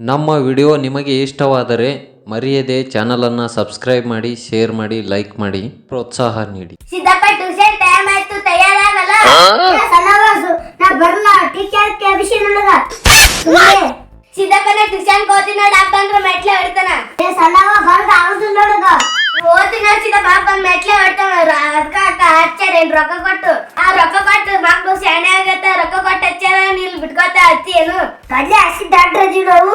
ನಮ್ಮ ವಿಡಿಯೋ ನಿಮಗೆ ಇಷ್ಟವಾದರೆ ಮರೆಯದೆ ಚಾನಲನ್ನು ಸಬ್ಸ್ಕ್ರೈಬ್ ಮಾಡಿ ಶೇರ್ ಮಾಡಿ ಲೈಕ್ ಮಾಡಿ ಪ್ರೋತ್ಸಾಹ ನೀಡಿ. ಸಿದ್ದಪ್ಪ ಟ್ಯೂಷನ್ ಟೈಮ್ ಆಯ್ತು ತಯಾರಾಗಲ್ಲ? ಸಣ್ಣವಾಸು ನಾ ಬರಲ್ಲ ಟೀಚರ್ ಕೆಬಿಸಿ ನನಗ ಸುಮ್ಮನೆ ಸಿದ್ದಪ್ಪನ ಟ್ಯೂಷನ್ ಹೋಗ್ತೀನಿ ನೋಡಿ ಅಪ್ಪ ಅಂದ್ರೆ ಮೆಟ್ಲೆ ಹೊಡಿತಾನ. ಏ ಸಣ್ಣವ ಬರ್ದ ಆಗುದಿಲ್ಲ ನೋಡಗ ಓದ್ತೀನಿ ನೋಡಿ ಸಿದ್ದಪ್ಪ ಅಪ್ಪ ಮೆಟ್ಲೆ ಹೊಡಿತಾನ. ಅದಕ್ಕ ಅಕ್ಕ ಹಚ್ಚಾರ ಏನ್ ರೊಕ್ಕ ಕೊಟ್ಟು ಆ ರೊಕ್ಕ ಕೊಟ್ಟು ಮಕ್ಳು ಶಾಣೆ ಆಗತ್ತ ರೊಕ್ಕ ಕೊಟ್ಟು ಹಚ್ಚಾರ ನೀಲ್ ಬಿಟ್ಕೋತ ಹಚ್ಚಿ ಏನು ಕಡ್ಲೆ ದಾಟ್ರದಿ ನಾವು?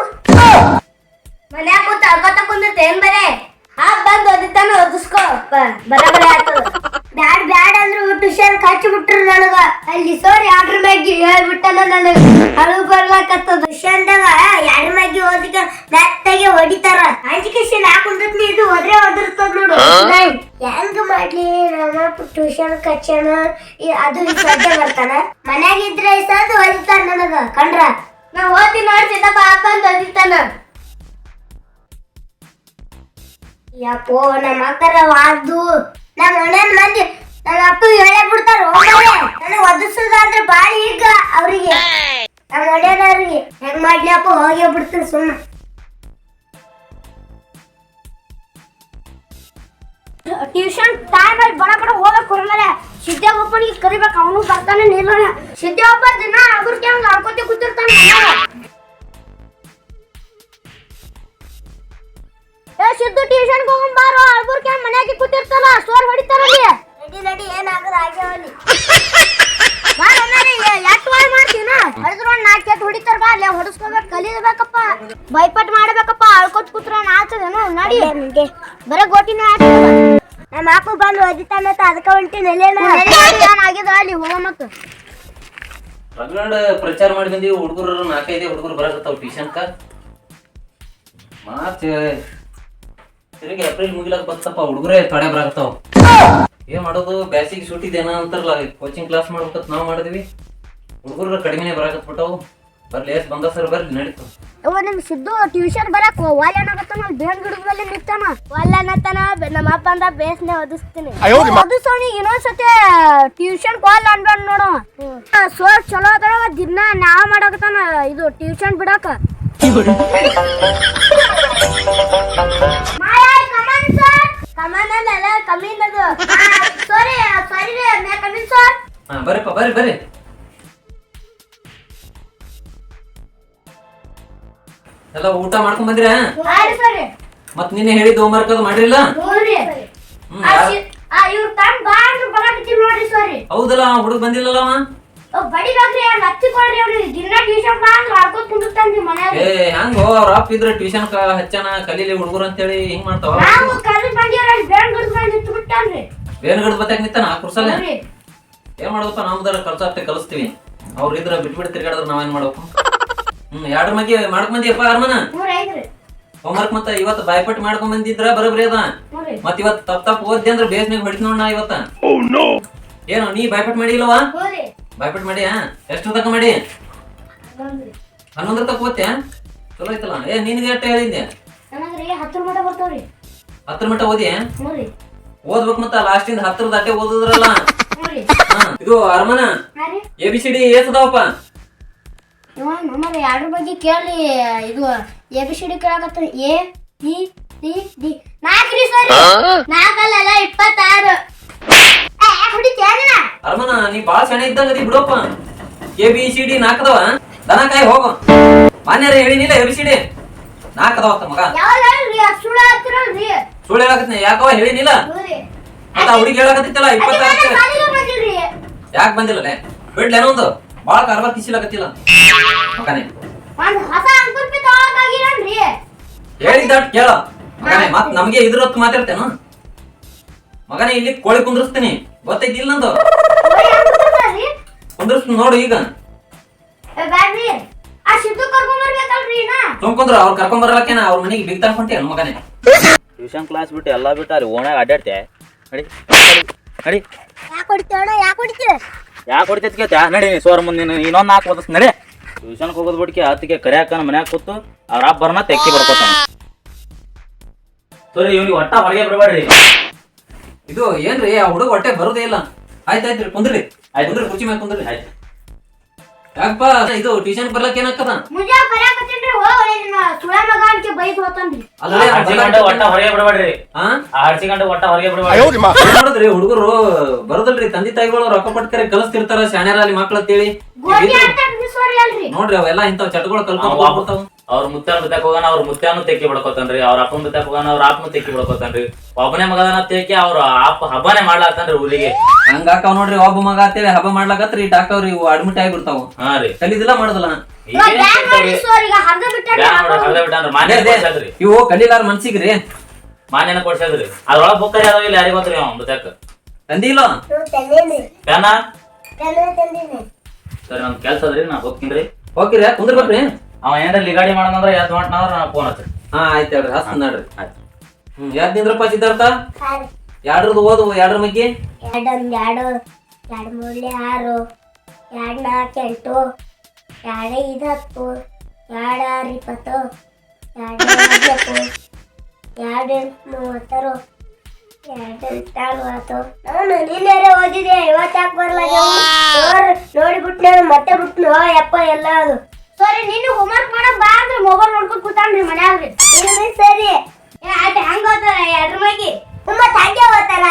ಮನ್ಯಾಗ ಕೂತ್ ಅಳ್ಕೊತ ಕುಂದಿರ್ತ ಏನ್ ಬರೇ? ಆಗ ಬಂದು ಓದಿತಾನ ಓದಿಸ್ಕೋ ಬರಬರ ಬ್ಯಾಡ್ ಬ್ಯಾಡ್ ಅಂದ್ರು ಟ್ಯೂಷನ್ ಕಚ್ಚಿ ಬಿಟ್ರು ನನಗ. ಅಲ್ಲಿ ಸೋರಿ ಆರ್ಡರ್ ಮ್ಯಾಗಿ ಹೇಳ್ಬಿಟ್ಟಲ್ಲ ನನಗ. ಅಳು ಬರ್ಲಾಕತ್ತದ. ಟ್ಯೂಷನ್ದಾಗ ಎರಡು ಮ್ಯಾಗಿ ಓದಿಕ ಮೆತ್ತಗೆ ಹೊಡಿತಾರ. ಎಜುಕೇಶನ್ ಹಾಕೊಂಡಿರ್ತೀನಿ ಇದು ಹೋದ್ರೆ ಓದಿರ್ತದ ನೋಡು. ಹೆಂಗ್ ಮಾಡ್ಲಿ ನಮ್ಮ ಟ್ಯೂಷನ್ ಕಚ್ಚಣ ಅದು ಸದ್ಯ ಬರ್ತಾನ. ಮನ್ಯಾಗ ಇದ್ರೆ ಸದ್ ಹೊಡಿತಾರ ನನಗ ಕಂಡ್ರ? ನಾ ಓದಿ ನೋಡಿ ಸಿದ್ದಪ್ಪ ಅಂದ್ ಓದಿತಾನ ಯಪ್ಪೋ, ನಮ್ಮ ಅಕ್ಕರ ವಾದ್ದು ನಮ್ಮ ಅಣ್ಣನ ಮಂದಿ ನಮ್ಮ ಅಪ್ಪ ಹೇಳೇ ಬಿಡ್ತಾರ ನನಗೆ ಒದಿಸೋದಾದ್ರೆ ಬಾಳಿ ಈಗ ಅವರಿಗೆ. ನಮ್ಮ ಮನೆಯವ್ರಿಗೆ ಹೆಂಗ್ ಮಾಡ್ಲಿ ಅಪ್ಪ ಹೋಗೇ ಬಿಡ್ತೀನಿ ಸುಮ್ಮ ಟ್ಯೂಷನ್ ಟೈಮ್ ಬಡ ಬಡ ಹೋಗಕ್ಕೆ ಹೊರಮೇಲೆ ಸಿದ್ದೇಗೊಪ್ಪನಿಗೆ ಕರಿಬೇಕು ಅವನು ಬರ್ತಾನೆ ನಿಲ್ಲೋಣ ಸಿದ್ದೇಗೊಪ್ಪ ದಿನ ಅಗುರ್ತಿ ಹಂಗ ಆಡ್ಕೋತಿ ಕೂತಿರ್ತಾನೆ ಮನ್ಯಾಗ. ಏ ಸಿದ್ದು ಟ್ಯೂಷನ್ ಹೋಗಂಬಾರೋ ಅಳ್ಬುರ್ಕೆ ಮನ್ಯಾಗೆ ಕೂತಿರ್ತಲ್ಲ ಸೋರ್ ಹೊಡಿತಾರಲ್ಲಿ ನಡಿ ನಡಿ ಏನಾಗದ ಆಗ್ಯಾವಲ್ಲಿ ಬಾ ಒಮ್ಮೆಲೆ ಎಷ್ಟು ವಾರ ಮಾಡ್ತೀನ ಹೊಡೆದ್ರು ಒಂದು ನಾಲ್ಕು ಕೆಟ್ಟು ಹೊಡಿತಾರ ಬಾ ಅಲ್ಲೇ ಹೊಡಿಸ್ಕೋಬೇಕು ಕಲಿಬೇಕಪ್ಪ ಬೈಪಟ್ ಮಾಡ್ಬೇಕಪ್ಪ ಅಳ್ಕೊತ್ ಕೂತ್ರ ಆತದೇನು ನಡಿ ಬರೀ ಗೋಟಿನೇ ಆಡ್ತದ ನಮ್ಮ ಅಪ್ಪ ಬಂದು ಒದಿತಾನ ಅದಕ್ಕೆ ಹೊಂಟಿ ಏನಾಗಿದ ಅಲ್ಲಿ ಹೋಗ ರಗಡ ಪ್ರಚಾರ ಮಾಡಿ ಬಂದೀವಿ ಹುಡುಗರು ನಾಲ್ಕೈದು ಹುಡುಗರು ಬರಕತ್ತಾವ ಟ್ಯೂಷನ್ಕ ಮಾರ್ಚ್ ತಿರುಗಿ ಏಪ್ರಿಲ್ ಮುಗಿಲಕ್ ಬರ್ತಪ್ಪ ಹುಡುಗರೇ ತಡೆ ಬರಕತ್ತಾವ. ಏನ್ ಮಾಡೋದು? ಬ್ಯಾಸಿಗೆ ಸುಟ್ಟಿದೇನ ಅಂತಾರಲ್ಲ ಕೋಚಿಂಗ್ ಕ್ಲಾಸ್ ಮಾಡ್ಬೇಕಂತ ನಾವು ಮಾಡಿದ್ವಿ. ಹುಡುಗರು ಕಡಿಮೆನೆ ಬರಾಕತ್ಬಿಟ್ಟವು. ಬರ್ಲಿ ಎಷ್ಟ್ ಬಂದ ಸರ್ ಬರ್ಲಿ ನಡೀತು ಅವ್ವ ನಿಮ್ ಸಿದ್ದು ಟ್ಯೂಷನ್ ಬರಕ್ ವಾಲ್ಯನಾಗತ್ತಾನ ಬೇನ್ ಗಿಡದ ಮೇಲೆ ನಿಂತಾನ. ಒಲ್ಲನತನ ನಮ್ಮ ಅಪ್ಪ ಅಂದ ಬೇಸ್ನೆ ಓದಿಸ್ತೀನಿ ಓದಿಸೋನಿ ಇನ್ನೊಂದ್ಸತಿ ಟ್ಯೂಷನ್ ಕಾಲ್ ಅನ್ಬೇಡ ನೋಡು. ಸೋ ಚಲೋ ಅದಾವ ದಿನ ನಾವ್ ಮಾಡಕತ್ತಾನ ಇದು ಟ್ಯೂಷನ್ ಬಿಡಾಕ. ಕಮೀನ್ ಅದು. Sorry sorry may come in sir ಬರ್ರಿಪ್ಪ ಬರ್ರಿ ಬರ್ರಿ. ಎಲ್ಲ ಊಟ ಮಾಡ್ಕೊಂಡ್ ಬಂದ್ರ? ಮತ್ ನಿನ್ನೆ ಹೇಳಿದ ಹೋಮ್ವರ್ಕ್ ಅದು ಮಾಡಿರಲ್ಲ ಹೌದಲ್ಲ ಹುಡುಗ ಬಂದಿಲ್ಲಲ್ಲ ಏ ಹಂಗೋ ಇದ್ರ ಟ್ಯೂಷನ್ ಹಚ್ಚನ ಕಲೀಲಿ ಹುಡುಗರು ಅಂತೇಳಿ ಹಿಂಗ್ ಮಾಡ್ತಾವ? ಬೇನ್ ಗಿಡದ ಬತ್ತಾಗ ನಿಂತಾನ ಕುರ್ಸಲ್ಲ? ಏನ್ ಮಾಡೋದಪ್ಪ ನಮ್ದಾರ ಕಲ್ಸಾಪ್ತೆ ಕಲಿಸ್ತೀವಿ. ಅವ್ರ ಇದ್ರ ಬಿಟ್ಬಿಟ್ಟು ತಿರ್ಗಾಡಿದ್ರೆ ನಾವೇನ್ ಮಾಡ್ಬೇಕು? ಹ್ಮ್ ಮಂದಿ ಮಗಿ ಮಂದಿ ಬಂದಿಯಪ್ಪ ಅರ್ಮನ? ಹೋಮ್ವರ್ಕ್ ಮತ್ತ ಇವತ್ತು ಬಾಯ್ಪಟ್ ಮಾಡ್ಕೊಂಡ್ ಬಂದಿದ್ರ ಬರೋಬ್ರಿ ಅದ. ಮತ್ ಇವತ್ ತಪ್ಪ ತಪ್ಪ ಓದ್ದೆ ಅಂದ್ರೆ ಬೇಸ್ನಾಗ ಹೊಡಿತ್ ನೋಡ್ ನಾ ಇವತ್ತ. ಏನು ನೀ ಬಾಯ್ಪಟ್ ಮಾಡಿಲ್ವಾ ಬಾಯ್ಪಟ್ ಮಾಡಿ ಎಷ್ಟು ತಕ ಮಾಡಿ? ಹನ್ನೊಂದ್ರ. ತಕ ಓದ್ತ್ಯಾ? ಚಲೋ ಐತಲ್ಲ. ಏ ನಿನ್ಗೆ ಎಷ್ಟು ಹೇಳಿದ್ದೆ ಹತ್ತರ ಮಟ್ಟ ಓದಿ ಓದ್ಬೇಕು ಮತ್ತ ಲಾಸ್ಟ್ ಇಂದ ಹತ್ತರ ದಾಟೆ ಓದಿದ್ರಲ್ಲ? ಇದು ಅರಮನ? ABCD A B C D ನಮ್ಮಲ್ಲಿ ಯಾರ ಬಗ್ಗೆ ಕೇಳಿ ಇದು ಎ ಬಿ ಸಿ ಡಿ ಕೇಳಕತ್ತ ಎ ಬಿ ಸಿ ಡಿ. ನಾಲ್ಕು ರೀ ಸರ್ ನಾಲ್ಕಲ್ಲ ಇಪ್ಪತ್ತಾರು. ಅರಮನ ನೀ ಬಾಳ ಸಣ್ಣ ಇದ್ದಂಗ ಅದಿ ಬಿಡಪ್ಪ. ಎ ಬಿ ಸಿ ಡಿ ನಾಲ್ಕದವ ದನ ಕಾಯಿ ಹೋಗು. ಮಾನ್ಯರ ಹೇಳಿನಿಲ್ಲ ಎ ಬಿ ಸಿ ಡಿ. ನಾಲ್ಕದವ ಅಂತ ಮಗ ಸುಳ್ಳು ಹೇಳಕತ್ತೀನಿ. ಯಾಕವ ಹೇಳಿನಿಲ್ಲ ಮತ್ತ ಹುಡುಗಿ ಹೇಳಕತ್ತಿತ್ತಲ್ಲ ಇಪ್ಪತ್ತಾರು ಯಾಕೆ ಬಂದಿಲ್ಲ ಬಿಡ್ಲೇನೋ ಒಂದು? ಬಾಳ ಕಾರ್ಬಾರ್ ಕಿಸಿಲಾಗತ್ತಿಲ್ಲ. ಮಗನೇ. ಒಂದ್ ಹೊಸ ಅಂಕುರ್ ಪಿ ತಗೊಳಕಾಗಿರನ್ರಿ ಹೇಳಿದ್ದಾಟ್ ಕೇಳ. ಮಗನೇ ಮತ್ ನಮ್ಗೆ ಇದ್ರ ಹೊತ್ತು ಮಾತಾಡ್ತೇನ? ಮಗನೇ ಇಲ್ಲಿ ಕೋಳಿ ಕುಂದ್ರಸ್ತೀನಿ. ಗೊತ್ತೈತಿ ಇಲ್ಲ ನಂದು? ಕುಂದ್ರಸ್ತೀನಿ ನೋಡು ಈಗ. ಬ್ಯಾಡ್ರಿ. ಆ ಸಿದ್ದು ಕರ್ಕೊಂಡ್ ಬರ್ಬೇಕಲ್ರಿ ನಾ ಸುಮ್ಕುಂದ್ರ ಅವ್ರು ಕರ್ಕೊಂಡ್ ಬರಲಕ್ಕೇನ? ಅವ್ರ ಮನೆಗೆ ಬಿಗ್ ತಗೊಂಡ್ಯ ಮಗನೇ? ಟ್ಯೂಷನ್ ಕ್ಲಾಸ್ ಬಿಟ್ಟು ಎಲ್ಲ ಬಿಟ್ಟು ಅಲ್ಲಿ ಓಣಾಗ ಅಡ್ಡಾಡ್ತೆ ನಡಿ ನಡಿ. ಯಾಕೆ ಹೊಡಿತೀವಿ ಯಾಕೆ ಹೊಡಿತೈತಿ ಕೇಳ್ತ್ಯಾ? ನಡಿ ಸೋರ್ ಮುಂದೆ ನೀನು ಇನ್ನೊಂದು ನಾಲ್ಕು ಓದಿಸ್ ನಡಿ. ಟ್ಯೂಷನ್ಗೆ ಹೋಗೋದು ಬಿಡ್ಕೆ ಅತ್ತಿಗೆ ಕರಿಯಾಕನ ಮನ್ಯಾಗ ಕೂತು ಅವ್ರ ಅಪ್ಪ ಬರ್ನ ತೆಕ್ಕಿ ಬರ್ಕೋತಾನ ಸರಿ ಇವ್ನಿಗೆ ಒಟ್ಟ ಹೊರಗೆ ಬರಬೇಡ್ರಿ ಇದು ಏನ್ರಿ ಆ ಹುಡುಗ ಹೊಟ್ಟೆ ಬರೋದೇ ಇಲ್ಲ. ಆಯ್ತಾಯ್ತ್ರಿ ಕುಂದ್ರಿ ಆಯ್ತು. ಕುಂದ್ರಿ ಕುರ್ಚಿ ಮೇಲೆ ಕುಂದ್ರಿ ಆಯ್ತು. ಯಾಕಪ್ಪ ಇದು ಟ್ಯೂಷನ್ ಬರ್ಲಕ್ಕೆ ಏನಾಗ್ತದ ಮುಂಜಾನೆ ಹೋಗ್ರಿ ನಿಮ್ಮ ಸುಳ ಮಗ ಅಂತ ಬೈದ್ ಹೋತನ್ರಿ ಅಲ್ಲೇ ಹಡ್ಸಿಗಂಡು ಒಟ್ಟ ಹೊರಗೆ ಬಿಡಬೇಡ್ರಿ. ಆ? ಗಂಡ ಒಟ್ಟ ಹೊರಗೆ ಬಿಡಬೇಡ್ರಿ. ಹುಡುಗರು ಬರೋದಲ್ರಿ ತಂದೆ ತಾಯಿಗಳು ರೊಕ್ಕ ಪಟ್ಕರೆ ಕಲಿಸ್ತಿರ್ತಾರ ಶಾಣ್ಯಾರ ಅಲ್ಲಿ ಮಕ್ಳು ಅಂತೇಳಿ. ಅಲ್ರಿ. ನೋಡ್ರಿ ಅವೆಲ್ಲ ಇಂತ ಚಟಗಳು ಕಲ್ಕೊಂಡ್ ಹೋಗ್ಬಿಡ್ತಾವ. ಅವ್ರ ಮುತ್ತಾನ ಬಿತ್ತಾಕ ಹೋಗಾನ ಅವ್ರ ಮುತ್ತಾನು ತೆಕ್ಕಿ ಬಿಡ್ಕೋತಾನ್ರಿ ಅವ್ರ ಅಪ್ಪನ ಬಿತ್ತಾಕ ಹೋಗಾನ ಅವ್ರ ಆಪ್ನು ತೆಕ್ಕಿ ಬಿಡ್ಕೋತಾನ್ರಿ. ಒಬ್ಬನೇ ಮಗನ ತೆಕ್ಕಿ ಅವ್ರ ಆಪ್ ಹಬ್ಬನೇ ಮಾಡ್ಲಾತಾನ್ರಿ ಊರಿಗೆ. ಹಂಗಾಕವ್ ನೋಡ್ರಿ ಒಬ್ಬ ಮಗ ಅಂತೇಳಿ ಹಬ್ಬ ಮಾಡ್ಲಾಕತ್ರಿ ಡಾಕ್ಟರ್ ಇವು ಅಡ್ಮಿಟ್ ಆಗಿಬಿಡ್ತಾವ. ಹಾ ರೀ. ಕಲಿದಿಲ್ಲ ಮಾಡುದಿಲ್ಲ? ಇವು ಕಲಿಲಾರ ಮನ್ಸಿಗ್ರಿ ಮಾನ್ಯನ ಕೊಡ್ಸದ್ರಿ ಅದ್ರೊಳಗ ಬುಕ್ ಅದಾವ ಇಲ್ಲ ಯಾರಿಗೆ ಗೊತ್ತ್ರಿ ಅವ್ ಬಿತ್ತಾಕ ತಂದಿಲ್ಲ ಸರಿ ನಮ್ ಕೆಲ್ಸ ಅದ್ರಿ ನಾ ಹೋಗ್ತೀನಿ ಹೋಗಿರಿ ಕುಂದ್ರಬೇಕ್ರಿ. ಅವ ಏನ್ರ ಲಿಗಾಡಿ ಮಾಡೋದಂದ್ರ ಎದ್ ಮಾಡ್ತಾನಂದ್ರ ನಾನು ಫೋನ್ ಹಾ ಆಯ್ತು ಹೇಳ್ರಿ ಹಸ್ತ ನೋಡ್ರಿ. ಆಯ್ತು. ಹ್ಮ್ ನಿಂದ್ರಪ್ಪ ಸಿದ್ಧಾರ್ಥ ಓದು ಎರಡ್ರ ಮಗ್ಗಿ? ಎರಡೊಂದ್ ಎರಡು ಎರಡು ಮೂರಲೆ ಆರು ಎರಡು ನಾಲ್ಕು ಎಂಟು ಎರಡು ಐದು ಹತ್ತು ಎರಡು ಆರು ಇಪ್ಪತ್ತು ಎರಡು ಎಂಟು ಮೂವತ್ತಾರು ಎರಡು ಎಂಟು ನಲ್ವತ್ತು. ನಾನು ನಿನ್ನೆರೆ ಓದಿದೆ ಇವತ್ತು ಯಾಕೆ ಬರ್ಲಾಗ್ಯಾವ? ನೋಡಿಬಿಟ್ಟು ನಾನು ಮತ್ತೆ ಬಿಟ್ಟು ಯಪ್ಪ ಎಲ್ಲ ಅದು. ಸರಿ ನೀನು ಹೋಮ್ವರ್ಕ್ ಮಾಡಕ್ ಬಾ ಅಂದ್ರೆ ಮೊಬೈಲ್ ನೋಡ್ಕೊಂಡ್ ಕೂತಾನ್ರಿ ಮನ್ಯಾಗ್ರಿ. ಸರಿ ಆಯ್ತು ಹೆಂಗ್ ಓದ್ತಾರ? ಎಡ್ರ ಮಗಿ ತುಂಬಾ ತಂಗೆ ಓದ್ತಾರ.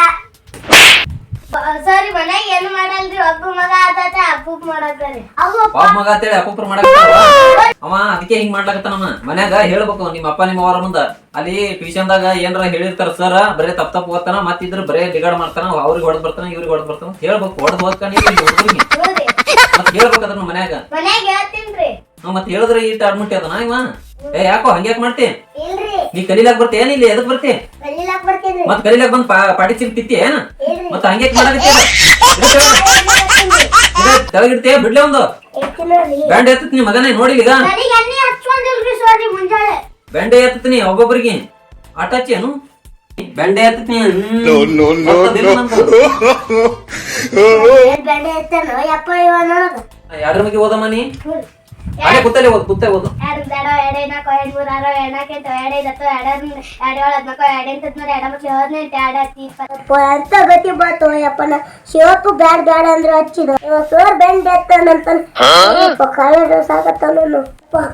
ಸರಿ ಮನ್ಯಾಗ ಏನು ಮಾಡಲ್ರಿ? ಒಬ್ಬ ಮಗ ಆದಾತ ಅಪ್ಪುಪ್ ಮಾಡತ್ತಾರಿ ಅವು ಪಾಪ ಮಗ ಅಂತೇಳಿ ಅಪ್ಪಪ್ರ ಮಾಡಕ್ ಅವ ಅದಕ್ಕೆ ಹಿಂಗ್ ಮಾಡ್ಲಕತ್ತಾನ ಮನ್ಯಾಗ ಹೇಳ್ಬೇಕು ನಿಮ್ಮ ಅಪ್ಪ ನಿಮ್ಮ ಅವರ ಮುಂದ. ಅಲ್ಲಿ ಟ್ಯೂಷನ್ದಾಗ ಏನಾರ ಹೇಳಿರ್ತಾರ ಸರ್ ಬರೇ ತಪ್ಪ ತಪ್ಪ ಓದ್ತಾನ ಮತ್ತಿದ್ರ ಬರೇ ಬಿಗಾಡ್ ಮಾಡ್ತಾನ ಅವ್ರಿಗೆ ಹೊಡೆದ್ ಬರ್ತಾನ ಇವ್ರಿಗೆ ಹೊಡೆದ್ ಬರ್ತಾನ. ಹೇಳ್ಬೇಕು ಹೊಡೆದ್ ಓದ್ತಾನ ಹುಡುಗರಿಗೆ ಹೇಳ್ಬೇಕು ಅದನ್ನ ಮನ್ಯಾಗ. ಮನ್ಯಾಗ ಹೇಳ್ತೀನ್ರಿ. ಹ್ಮ್, ಮತ್ ಹೇಳಿದ್ರೆ ಈ ಅಡ್ಮಿಟ್ ಅದನ ಇವ? ಏ ಯಾಕೋ ಹಂಗ್ಯಾಕ್ ಮಾಡ್ತಿ? ಇಲ್ರಿ. ನೀ ಕಲೀಲಾಕ್ ಬರ್ತಿ ಏನ್ ಇಲ್ಲಿ ಎದಕ್ ಬರ್ತಿ? ಕಲೀಲಾಕ್ ಬರ್ತೀನಿ. ಮತ್ ಕಲೀಲಾಕ್ ಬಂದ್ ಪಾ- ಪಾಟಿ ಚಿಲ್ ತಿತ್ತಿ ಏನ ಮತ್ ಹಂಗ್ಯಾಕ್ ಮಾಡಕತ್ತಿ ತೆಳಗಿಡ್ತೀಯ ಬಿಡ್ಲೆ ಒಂದು. ಬ್ಯಾಂಡ್ ಎತ್ತತ್ ನೀ ಮಗನೇ ನೋಡಿ ಈಗ? ಬೆಂಡೆ ಎತ್ತೀನಿ ಒಬ್ಬೊಬ್ಬರಿಗೆ ಅಟಾಚಿ ಏನು? ಬೆಂಡೆ ಎತ್ತತ್ನಿ ಯಾರ ಮಗಿ ಎತ್ತನು ಓದಮ್ಮ ನೀ? ಅಲ್ಲೇ ಕೂತಲ್ಲೇ ಓದು ಕುತ್ತೆ ಓದು ಎರಡು ಬೇಡ ಎರಡು ನಾಲ್ಕು ಎರಡು ಮೂರು ಆರು ಎರಡು ನಾಲ್ಕು ಎಂಟು ಎರಡು ಐದು ಹತ್ತು ಎರಡು ಎರಡು ಏಳು ಹದಿನಾಲ್ಕು ಎರಡು ಎಂಟು ಹದಿಮೂರು ಎರಡು ಮಕ್ಕಳು ಹದಿನೆಂಟು ಎರಡು ಹತ್ತು ಇಪ್ಪತ್ತು ಅಂತ ಗತಿ ಬಂತು ಯಪ್ಪನ ಶಿವಪ್ಪು ಬ್ಯಾಡ ಬ್ಯಾಡ ಅಂದ್ರೆ ಹಚ್ಚಿದ. ಸೋರ್ ಬೆಂಡ್ ಎತ್ತಾನಂತ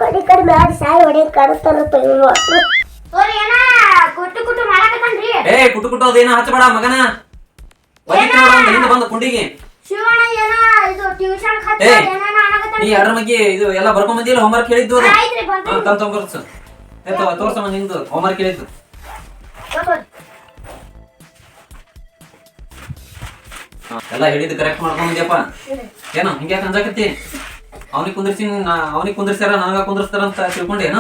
ಕಡಿ ಕಡಿ ಬ್ಯಾಡ ಸಾಯಿ ಏನ? ಕುಟ್ಟು ಕುಟ್ಟು ಮಾಡಕತ್ತನ್ರಿ. ಏ ಕುಟು ಕುಟು ಅದೇನ ಹಚ್ಚಬೇಡ ಮಗನ. ಬಂದ ಕುಂಡಿಗೆ. ಶಿವಣ್ಣ ಏನ ಇದು ಟ್ಯೂಷನ್ ಖರ್ಚು ಏ, ಏನೇನ ಅನ್ನಕತ್ತಾನ ನೀ ಎರಡ್ರ ಬಗ್ಗೆ ಇದು ಎಲ್ಲ ಬರ್ಕೊಂಡ್ ಬಂದಿಲ್ಲ? ಹೋಮ್ವರ್ಕ್ ಹೇಳಿದ್ದು ಅವ್ರು? ಆಯ್ತ್ರಿ ಬಂದ್ರಿ. ಹಾ, ತಂದ್ ತೊಂಬರ್ಸ ತೋರ್ಸಮ್ಮ ನಿಂದು. ಹೋಮ್ವರ್ಕ್ ಹೇಳಿದ್ದು ಹಾ, ಎಲ್ಲ ಹೇಳಿದ್ದು ಕರೆಕ್ಟ್ ಮಾಡ್ಕೊಂಡ್ ಬಂದ್ಯಪ್ಪ. ಏನೋ ಹಿಂಗ್ಯಾಕ ಅಂಜಾಕತ್ತಿ? ಅವನಿಗೆ ಕುಂದಿರ್ಸಿ ಅವ್ನಿಗೆ ಕುಂದಿರ್ಸ್ಯಾರ ನನಗ ಕುಂದಿರ್ಸ್ತಾರ ಅಂತ ತಿಳ್ಕೊಂಡೇನ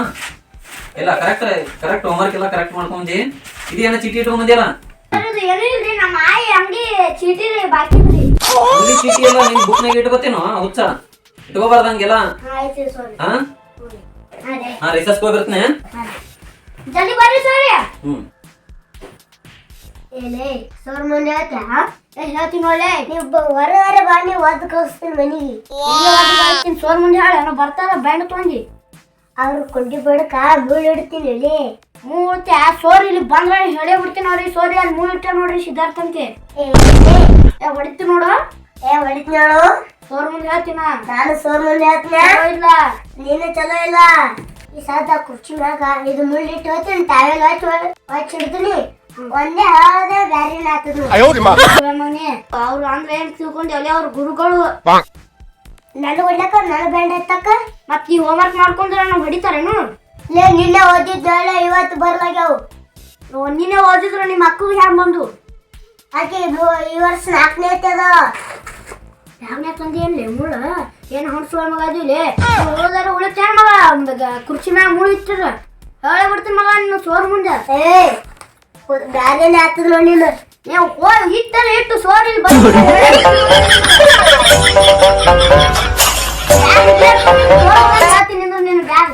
ಇಲ್ಲ ಕರೆಕ್ಟ್ ಕರೆಕ್ಟ್ ಹೋಮ್ವರ್ಕ್ ಎಲ್ಲ ಕರೆಕ್ಟ್ ಮಾಡ್ಕೊಂಡಿ ಇದೇನ ಚೀಟಿ ಇಟ್ಕೊಂಡ್ ಬಂದಿಲ್ಲ ನಮ್ಮ ಆಯಿ ಅಂಗಡಿ ಚೀಟಿ ಬಾಕಿ ಅಂಗಡಿ ಚೀಟಿ ಎಲ್ಲ ನಿನ್ ಬುಕ್ನಾಗ ಇಟ್ಕೋತೇನೋ? ಹುಚ್ಚ. ಹಾ? ಹೋಗಿ ಜಲ್ದಿ ಬರ್ರಿ ಸರ್ ಹ್ಮ್. ಏನೇ ಸೋರ್ ಮುಂದೆ ಹಾ ಹೇಳ್ತೀನಿ ಒಳ್ಳೆ ನೀವು ಹೊರಗಡೆ ಬಾ ನೀವು ಒದ್ದು ಕಳಿಸ್ತೀನಿ ಮನೆಗೆ. ಸೋರ್ ಮುಂದೆ ಹೇಳ ಏನೋ ಬರ್ತಾರ ಬ್ಯಾಂಡ್ ತೊಂದಿ ಅವ್ರು ಕೊಂಡಿ ಬಿಡಕ ಮೂಳ್ ಇಡ್ತೀನಿ ಇಲ್ಲಿ ಮೂಳ್ತಿ ಆ ಸೋರ್ ಇಲ್ಲಿ ಬಂದ್ರೆ ಹೇಳೇ ಬಿಡ್ತೀನಿ ಅವ್ರಿಗೆ ಸೋರಿ ಅಲ್ಲಿ ಮೂಳ್ ಇಟ್ಟ ನೋಡ್ರಿ ಸಿದ್ಧಾರ್ಥ ಅಂತೆ ಏ ಹೊಡಿತಿ ನೋಡು. ಏ ಹೊಡಿತಿ ನೋಡು. ಸೋರ್ ಮುಂದೆ ಹೇಳ್ತೀನ ನಾನು ಸೋರ್ ಮುಂದೆ ಹೇಳ್ತೀನಿ ಇಲ್ಲ. ನೀನು ಚಲೋ ಇಲ್ಲ. ಈ ಸಾದ ಕುರ್ಚಿ ಮ್ಯಾಗ ಇದು ಮುಳ್ಳಿಟ್ಟು ಹೋಗ್ತೀನಿ. ತಾವೆಲ್ಲ ಹಚ್ಚಿ ಹಚ್ಚಿ ಹಿಡ್ತೀನಿ ಒಂದೇ ಹಾಳದೆ ಬ್ಯಾರೆ ಹಾಕಿದ್ರು ಮನೆ ಅವ್ರು ಅಂದ್ರೆ ಏನ್ ತಿಳ್ಕೊಂಡು? ಎಲ್ಲ ಅವ್ರ ಗುರುಗಳು. ನನ್ನ ಹೊಡ್ಲಕ್ಕ ನನ್ನ ಬ್ಯಾಂಡ್ ಎತ್ತಕ್ಕ ಮತ್ ಈ ಹೋಮ್ವರ್ಕ್ ಮಾಡ್ಕೊಂಡ್ರೆ ನಾವು ಹೊಡಿತಾರೇನು? ಲೇ ನಿನ್ನೆ ಓದಿದ್ದಾಳೆ ಇವತ್ತು ಬರ್ಲಾಗ್ಯಾವು. ನಿನ್ನೆ ಓದಿದ್ರು ನಿಮ್ಮ ಅಕ್ಕಗೆ ಹ್ಯಾಂಗ ಬಂದು? ಆಕೆ ಈ ವರ್ಷ ನಾಲ್ಕನೇ ಐತದ ಯಾವನೇ ತಂದೆ ಏನ್ಲಿ ಮುಳ್ಳ ಏನು ಹೊಡ್ಸುವ ಮಗ ಅದಿಲ್ಲ ಹೋದಾರ ಉಳಿತಾನ ಮಗ ಕುರ್ಚಿ ಮ್ಯಾಗ ಮುಳ್ಳು ಇಟ್ಟಿರ ಹೇಳಿ ಬಿಡ್ತೀನಿ ಮಗ ನೀನು ಸೋರ್ ಮುಂದೆ ಏ ಬ್ಯಾರೇನೆ ಹಾಕಿದ್ರು ನೀನು ನೀವು ಹೋಗಿ ಹಿಟ್ಟಲ್ಲ ಇಟ್ಟು ಸೋರ್ ಇಲ್ಲಿ ಬಂದು ನಿನ್ನ ಬ್ಯಾಗ್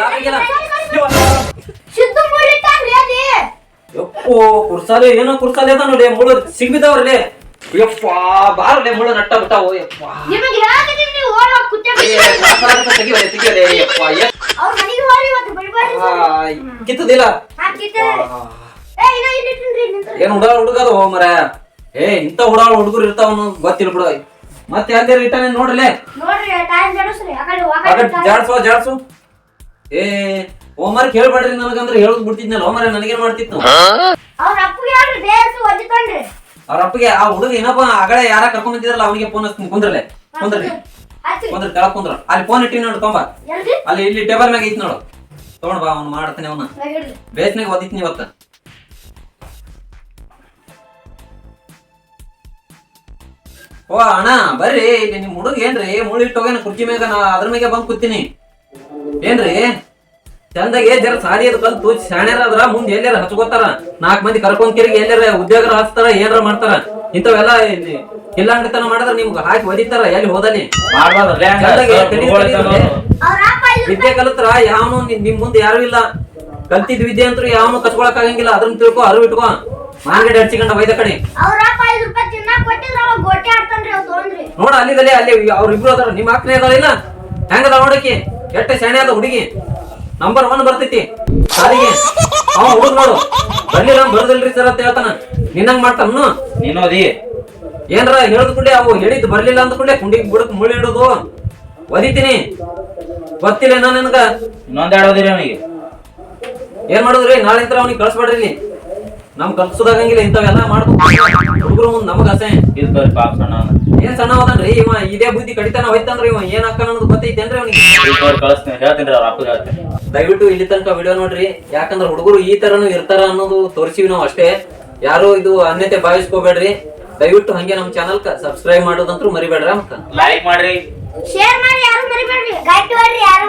ಗಾಬರಿಗೆಲ್ಲ? ಸಿದ್ದು ಮುಳ್ಳಿಟ್ಟಾನ್ರಿ ಅಲ್ಲಿ ಯಪ್ಪೋ ಕುರ್ಸಾಲೆ ಏನೋ ಕುರ್ಸಾಲೆ ಅದ ನೋಡಿ ಮುಳ್ಳು ಸಿಗ್ಬಿದ್ದಾವ್ರಲ್ಲಿ ಯಪ್ಪ ಬಾರಲೆ ಮುಳ್ಳು ನಟ್ಟ ಬಿಟ್ಟಾವ ಯಪ್ಪ. ನಿಮಗೆ ಹೇಳಕತ್ತೀನಿ ನೀವು ಹೋಗಿ ಕುತ್ತೆ ಯಪ್ಪ, ಎಷ್ಟ್- ಅವ್ರ ಮನೆಗೆ ಹೋಗಿ ಇವತ್ತು ಬಿಡ್ಬೇಡ್ರಿ ಆ, ಕಿತ್ತದಿಲ್ಲ. ಏನ್ ಹುಡುಗ ಹುಡುಗದ ಮರ. ಏ ಇಂತ ಹುಡುಗ ಹುಡುಗರು ಇರ್ತಾವ ಅನ್ನೋದು ಗೊತ್ತಿಲ್ಲ ಬಿಡು. ಮತ್ತೆ ಯಾಕೆ ರಿಟರ್ನ್ ನೋಡ್ರಲೆ ನೋಡ್ರಿ ಜಾಡ್ಸೋ ಜಾಡ್ಸು. ಏ ಹೋಮ್ವರ್ಕ್ ಹೇಳ್ಬೇಡ್ರಿ ನನಗಂದ್ರೆ ಹೇಳದ್ ಬಿಡ್ತಿದ್ನಲ್ಲ ಹೋಮರ್ ನನಗೇನ್ ಮಾಡ್ತಿತ್ತು? ಅವ್ರ ಅಪ್ಪಗೆ ಹೇಳ್ರಿ ಬೇಸ್ ಒದ್ದಿಕೊಂಡ್ರಿ ಅವ್ರ ಅಪ್ಪಗೆ ಆ ಹುಡುಗ ಏನಪ್ಪ ಆಗಳೆ ಯಾರ ಕರ್ಕೊಂಡ್ ಬಂದಿದ್ರಲ್ಲ ಅವನಿಗೆ ಫೋನ್ ಹಚ್ತೀನಿ ಕುಂದ್ರಲೆ ಕುಂದ್ರಲೆ. ಕುಂದ್ರ. ಕೆಳಗ್ ಕುಂದ್ರ. ಅಲ್ಲಿ ಫೋನ್ ಇಟ್ಟಿನಿ ನೋಡು ತೊಂಬ. ಅಲ್ಲಿ ಇಲ್ಲಿ ಟೇಬಲ್ ಮ್ಯಾಗ ಐತಿ ನೋಡು. ತಗೊಂಡ್ ಬಾ ಅವ್ನು ಮಾಡ್ತಾನೆ ಅವನ. ಬೇಸ್ನಾಗ ಓದಿತ್ನಿ ಇವತ್ತ. ಓ ಅಣ್ಣ ಬರ್ರಿ ಇಲ್ಲಿ ನಿಮ್ ಹುಡುಗ ಏನ್ರಿ ಮುಳ್ಳಿಟ್ಟು ಹೋಗ್ಯಾನ ಕುರ್ಚಿ ಮ್ಯಾಗ ನಾ ಅದ್ರ ಮ್ಯಾಗ ಬಂದ್ ಕೂತೀನಿ. ಏನ್ರಿ? ಚಂದಾಗೆ ಜರ ಸಾಲಿ ಅದ್ ಕಲ್ತು ಶಾಣ್ಯಾರ ಅದ್ರ ಮುಂದ್ ಎಲ್ಲಾರ ಹಚ್ಕೋತಾರ. ನಾಲ್ಕು ಮಂದಿ ಕರ್ಕೊಂಡ್ ಕಿರಿಗೆ ಎಲ್ಲಾರ ಉದ್ಯೋಗ ಹಚ್ತಾರ ಏನಾರ ಮಾಡ್ತಾರ. ಇಂಥವೆಲ್ಲ ಇಲ್ಲ ಕಿಲ್ಲಾಂಗತನ ಮಾಡಿದ್ರೆ ನಿಮ್ಗೆ ಹಾಕಿ ಒದಿತಾರ ಎಲ್ಲಿ ಐದು ವಿದ್ಯೆ ಕಲಿತ್ರ ಯಾವನು ನಿಮ್ ಮುಂದೆ ಯಾರು ಇಲ್ಲ. ಕಲ್ತಿದ್ ವಿದ್ಯೆ ಅಂತೂ ಯಾವನು ಕಚ್ಕೊಳಕ್ ಆಗಂಗಿಲ್ಲ. ಅದನ್ನ ತಿಳ್ಕೊ ಅರಿವು ಇಟ್ಕೋ. ಮಾಂಗಡಿ ಹಚ್ಚಿಕೊಂಡ ವೈದ ಕಡೆ. ನೋಡ ಅಲ್ಲಿದಲ್ಲಿ ಅಲ್ಲಿ ಅವ್ರ ಇಬ್ರು ಅದಾರ. ನಿಮ್ಮ ಅಕ್ಕನೇ ಅದಾಳ ಇಲ್ಲ? ಹೆಂಗದ ನೋಡಕ್ಕೆ? ಎಷ್ಟ ಸೆಣೆ ಅದ ಹುಡುಗಿ? ನಂಬರ್ ಒನ್ ಬರ್ತೈತಿ. ಸಾಲಿಗೆ ಅವ ಹುಡುಗ ನೋಡು. ಬರ್ಲಿಲ್ಲ ಬರ್ದಲ್ರಿ ಸರ್ ಅಂತ ಹೇಳ್ತಾನ. ನಿನ್ನಂಗ್ ಮಾಡ್ತಾನು ನೀನೋದಿ ಏನ್ರ ಹೇಳಿದ್ ಕೂಡಲೇ ಅವು ಹೇಳಿದ್ ಬರ್ಲಿಲ್ಲ ಅಂದ ಕೂಡಲೇ ಕುಂಡಿಗೆ ಬುಡಕ್ ಮುಳ್ಳಿ ಇಡೋದು. ಒದಿತೀನಿ. ಗೊತ್ತಿಲ್ಲ ನಾನು ನಿನಗ. ಇನ್ನೊಂದ್ ಓದಿರಿ ಅವನಿಗೆ. ಏನ್ ಮಾಡುದ್ರಿ? ನಾಳೆ ಅವನಿಗೆ ಕಳ್ಸ್ಬೇಡ್ರಿ ನಮ್ ಕಲ್ಸೋದಾಗಂಗಿಲ್ಲ ಇಂಥವೆಲ್ಲ ಮಾಡ್ಬೇಕು. ಮುಂದ್ ನಮಗ ಅಸೆ ಇದು ಬರ್ರಿ ಪಾಪ ಸಣ್ಣ. ಏನ್ ಸಣ್ಣ ಹೋದನ್ರಿ ಇವ ಇದೇ ಬುದ್ಧಿ ಕಡಿತಾನ ಹೋಯ್ತಂದ್ರ ಇವ ಏನ್ ಅಕ್ಕ ಅನ್ನೋದು ಗೊತ್ತೈತೇನ್ರಿ ಅವ್ನಿಗೆ? ಇದು ಬರ್ರಿ ಕಳಿಸ್ತೀನಿ ಹೇಳ್ತೀನಿ ಅವ್ರ ಅಪ್ಪಗೆ ಹೇಳ್ತೀನಿ. ದಯವಿಟ್ಟು ಇಲ್ಲಿ ತನಕ ವಿಡಿಯೋ ನೋಡ್ರಿ. ಯಾಕಂದ್ರ ಹುಡುಗರು ಈ ತರನು ಇರ್ತಾರ ಅನ್ನೋದು ತೋರಿಸಿವಿ ನಾವು ಅಷ್ಟೇ. ಯಾರು ಇದು ಅನ್ಯತೆ ಭಾವಿಸ್ಕೋಬೇಡ್ರಿ. ದಯವಿಟ್ಟು ಹಂಗೆ ನಮ್ ಚಾನಲ್ ಸಬ್ಸ್ಕ್ರೈಬ್ ಮಾಡೋದಂತೂ ಮರಿಬೇಡ್ರ ಮತ್ತ ಲೈಕ್ ಮಾಡ್ರಿ. ಶೇರ್ ಮಾಡಿ ಯಾರು ಮರಿಬೇಡ್ರಿ? ಗಟ್ಟಿ ಯಾರು